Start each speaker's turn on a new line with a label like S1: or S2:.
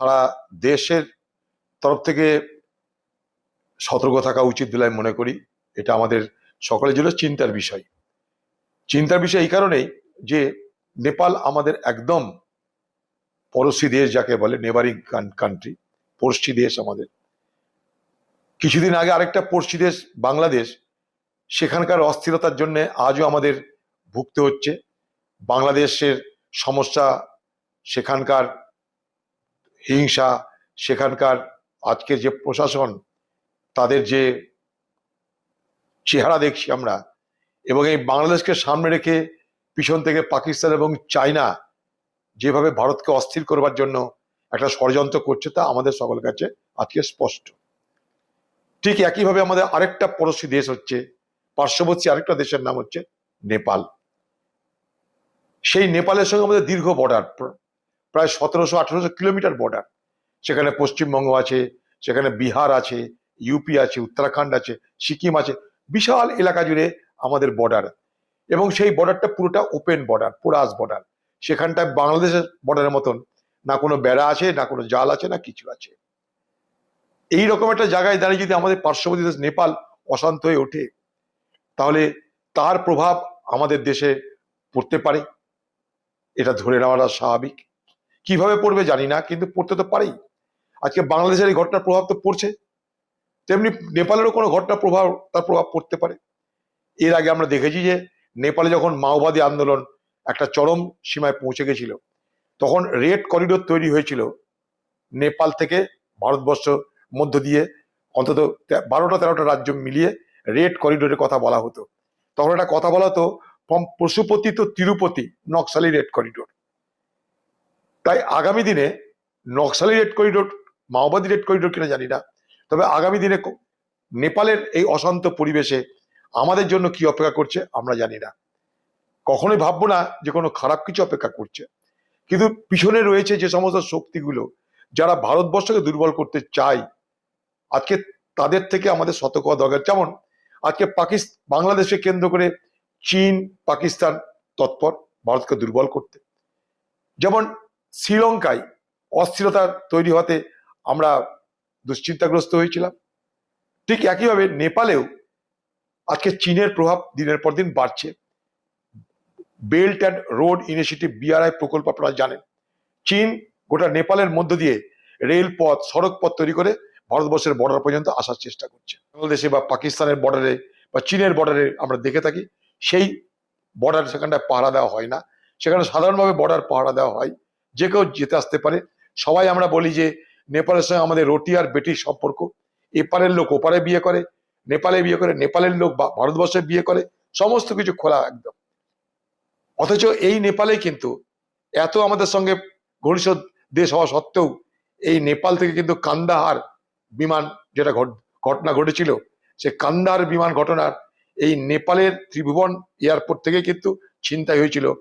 S1: সারা দেশের তরফ থেকে সতর্ক থাকা উচিত বলে আমি মনে করি। এটা আমাদের সকলের জন্য চিন্তার বিষয়। চিন্তার বিষয় এই কারণেই যে নেপাল আমাদের একদম পড়শি দেশ যাকে বলে, নেবারিং কান্ট্রি পড়শি দেশ আমাদের। কিছুদিন আগে আরেকটা পড়শি দেশ বাংলাদেশ, সেখানকার অস্থিরতার জন্য আজও আমাদের ভুগতে হচ্ছে। বাংলাদেশের সমস্যা সেখানকার হিংসা, সেখানকার আজকের যে প্রশাসন, তাদের যে চেহারা দেখছি আমরা, এবং এই বাংলাদেশকে সামনে রেখে পিছন থেকে পাকিস্তান এবং চায়না যেভাবে ভারতকে অস্থির করবার জন্য একটা ষড়যন্ত্র করছে, তা আমাদের সকলের কাছে আজকে স্পষ্ট। ঠিক একইভাবে আমাদের আরেকটা পড়োশী দেশ হচ্ছে, পার্শ্ববর্তী আরেকটা দেশের নাম হচ্ছে নেপাল। সেই নেপালের সঙ্গে আমাদের দীর্ঘ বর্ডার প্রায় সতেরোশো, আঠেরোশো কিলোমিটার বর্ডার সেখানে পশ্চিমবঙ্গ আছে, সেখানে বিহার আছে ইউপি আছে, উত্তরাখণ্ড আছে, সিকিম আছে, বিশাল এলাকা জুড়ে আমাদের বর্ডার এবং সেই বর্ডারটা পুরোটা ওপেন বর্ডার পোরাস বর্ডার সেখানটায় বাংলাদেশের বর্ডারের মতন। না কোনো বেড়া আছে, না কোনো জাল আছে, না কিছু আছে। এই রকম একটা জায়গায় দাঁড়িয়ে যদি আমাদের পার্শ্ববর্তী দেশ নেপাল অশান্ত হয়ে ওঠে, তাহলে তার প্রভাব আমাদের দেশে পড়তে পারে। এটা ধরে নেওয়াটা স্বাভাবিক। কীভাবে পড়বে জানি না, কিন্তু পড়তে তো পারেই। আজকে বাংলাদেশের এই ঘটনার প্রভাব তো পড়ছে। তেমনি নেপালেরও কোনো ঘটনার প্রভাব, তার প্রভাব পড়তে পারে। এর আগে আমরা দেখেছি যে নেপালে যখন মাওবাদী আন্দোলন একটা চরম সীমায় পৌঁছে গেছিল, তখন রেড করিডোর তৈরি হয়েছিল নেপাল থেকে ভারতবর্ষ মধ্য দিয়ে। অন্তত বারোটা তেরোটা রাজ্য মিলিয়ে রেড করিডোরের কথা বলা হতো। তখন একটা কথা বলা হতো পশুপতি তো তিরুপতি, নকশালি রেড করিডোর। তাই আগামী দিনে নকশালি রেড করিডোর, মাওবাদী রেড করিডোর কিনা জানি না, তবে আগামী দিনে নেপালের এই অশান্ত পরিবেশে আমাদের জন্য কি অপেক্ষা করছে আমরা জানি না। কখনোই ভাববো না যে কোনো খারাপ কিছু অপেক্ষা করছে। কিন্তু পিছনে রয়েছে যে সমস্ত শক্তিগুলো যারা ভারতবর্ষকে দুর্বল করতে চায়, আজকে তাদের থেকে আমাদের সতর্ক হওয়া দরকার। যেমন আজকে পাকিস্তান বাংলাদেশকে কেন্দ্র করে চীন, পাকিস্তান তৎপর ভারতকে দুর্বল করতে। যেমন শ্রীলঙ্কায় অস্থিরতা তৈরি হতে আমরা দুশ্চিন্তাগ্রস্ত হয়েছিলাম। ঠিক একইভাবে নেপালেও আজকে চীনের প্রভাব দিনের পর দিন বাড়ছে। Belt and road initiative BRI প্রকল্প আপনারা জানেন। চীন গোটা নেপালের মধ্য দিয়ে রেলপথ সড়ক পথ তৈরি করে ভারতবর্ষের বর্ডার পর্যন্ত আসার চেষ্টা করছে। বাংলাদেশে বা পাকিস্তানের বর্ডারে বা চীনের বর্ডারে আমরা দেখে থাকি, সেই বর্ডার সেখানটায় পাহারা দেওয়া হয় না। সেখানে সাধারণভাবে বর্ডার পাহারা দেওয়া হয়। যে কেউ যেতে আসতে পারে। সবাই আমরা বলি যে, নেপালের সঙ্গে আমাদের রটি আর বেটির সম্পর্ক। এপারের লোক ওপারে বিয়ে করে, নেপালে বিয়ে করে, নেপালের লোক বা ভারতবর্ষে বিয়ে করে, সমস্ত কিছু খোলা একদম। অথচ এই নেপালে কিন্তু এত আমাদের সঙ্গে ঘনিষ্ঠ দেশ হওয়া সত্ত্বেও এই নেপাল থেকে কিন্তু কান্দাহার বিমান যেটা ঘট- ঘটনা ঘটেছিল, সে কান্দাহার বিমান ঘটনার এই নেপালের ত্রিভুবন এয়ারপোর্ট থেকে কিন্তু ছিনতাই হয়েছিল।